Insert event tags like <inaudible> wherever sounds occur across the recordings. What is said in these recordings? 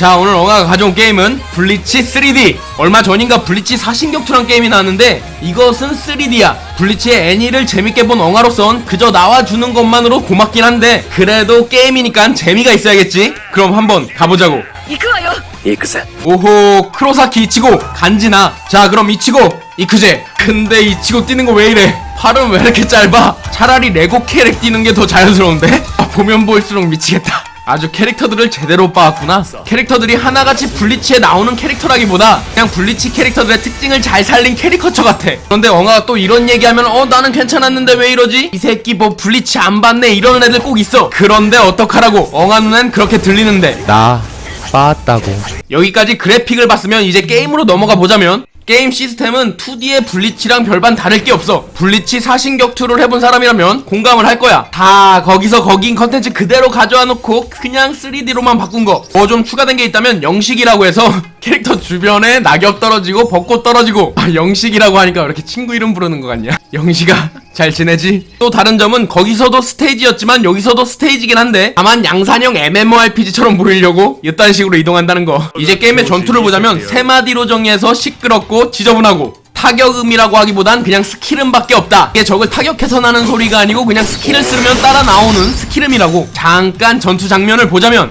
자 오늘 엉아가 가져온 게임은 블리치 3D 얼마 전인가 블리치 사신격투란 게임이 나왔는데 이것은 3D야. 블리치의 애니를 재밌게 본 엉아로선 그저 나와주는 것만으로 고맙긴 한데 그래도 게임이니까 재미가 있어야겠지. 그럼 한번 가보자고. 이크와요. 이크세. 오호 크로사키 이치고 간지나. 자 그럼 이치고 이크제. 근데 이치고 뛰는 거 왜 이래? 팔은 왜 이렇게 짧아? 차라리 레고 캐릭 뛰는 게 더 자연스러운데? 아, 보면 볼수록 미치겠다. 아주 캐릭터들을 제대로 봐왔구나. 캐릭터들이 하나같이 블리치에 나오는 캐릭터라기보다 그냥 블리치 캐릭터들의 특징을 잘 살린 캐리커처 같아. 그런데 엉아가 또 이런 얘기하면 어 나는 괜찮았는데 왜 이러지? 이 새끼 뭐 블리치 안 봤네. 이러는 애들 꼭 있어. 그런데 어떡하라고. 엉아 눈엔 그렇게 들리는데. 나 빠았다고. 여기까지 그래픽을 봤으면 이제 게임으로 넘어가 보자면 게임 시스템은 2D의 블리치랑 별반 다를 게 없어. 블리치 사신 격투를 해본 사람이라면 공감을 할 거야. 다 거기서 거긴 컨텐츠 그대로 가져와 놓고 그냥 3D로만 바꾼 거 뭐 좀 추가된 게 있다면 영식이라고 해서 <laughs> 캐릭터 주변에 낙엽 떨어지고 벚꽃 떨어지고. 아, 영식이라고 하니까 왜 이렇게 친구 이름 부르는 거 같냐? <laughs> 영식아 잘 지내지? 또 다른 점은 거기서도 스테이지였지만 여기서도 스테이지긴 한데 다만 양산형 MMORPG처럼 보이려고 이딴 식으로 이동한다는 거. 이제 게임의 전투를 보자면 세 마디로 정리해서 시끄럽고 지저분하고 타격음이라고 하기보단 그냥 스킬음밖에 없다. 이게 적을 타격해서 나는 소리가 아니고 그냥 스킬을 쓰면 따라 나오는 스킬음이라고. 잠깐 전투 장면을 보자면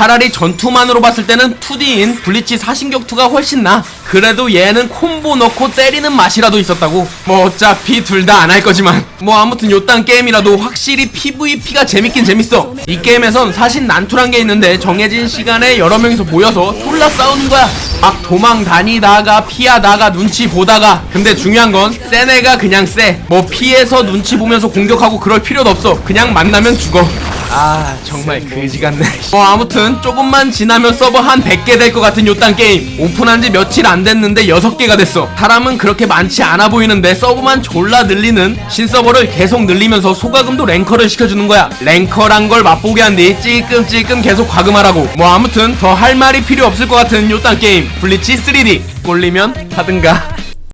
차라리 전투만으로 봤을 때는 2D인 블리치 사신격투가 훨씬 나. 그래도 얘는 콤보 넣고 때리는 맛이라도 있었다고. 뭐 어차피 둘 다 안 할 거지만. 뭐 아무튼 요딴 게임이라도 확실히 PVP가 재밌긴 재밌어. 이 게임에선 사실 난투란 게 있는데 정해진 시간에 여러 명이서 모여서 졸라 싸우는 거야. 막 도망 다니다가 피하다가 눈치 보다가. 근데 중요한 건 센 애가 그냥 쎄. 뭐 피해서 눈치 보면서 공격하고 그럴 필요도 없어. 그냥 만나면 죽어. 아 정말 그지 같네. 뭐 아무튼 조금만 지나면 서버 한 100개 될 것 같은 요딴 게임. 오픈한 지 며칠 안 됐는데 6개가 됐어. 사람은 그렇게 많지 않아 보이는데 서버만 졸라 늘리는 신서버를 계속 늘리면서 소가금도 랭커를 시켜주는 거야. 랭커란 걸 맛보게 한 뒤 찔끔찔끔 계속 과금하라고. 뭐 아무튼 더 할 말이 필요 없을 것 같은 요딴 게임. 블리치 3D 꼴리면 하든가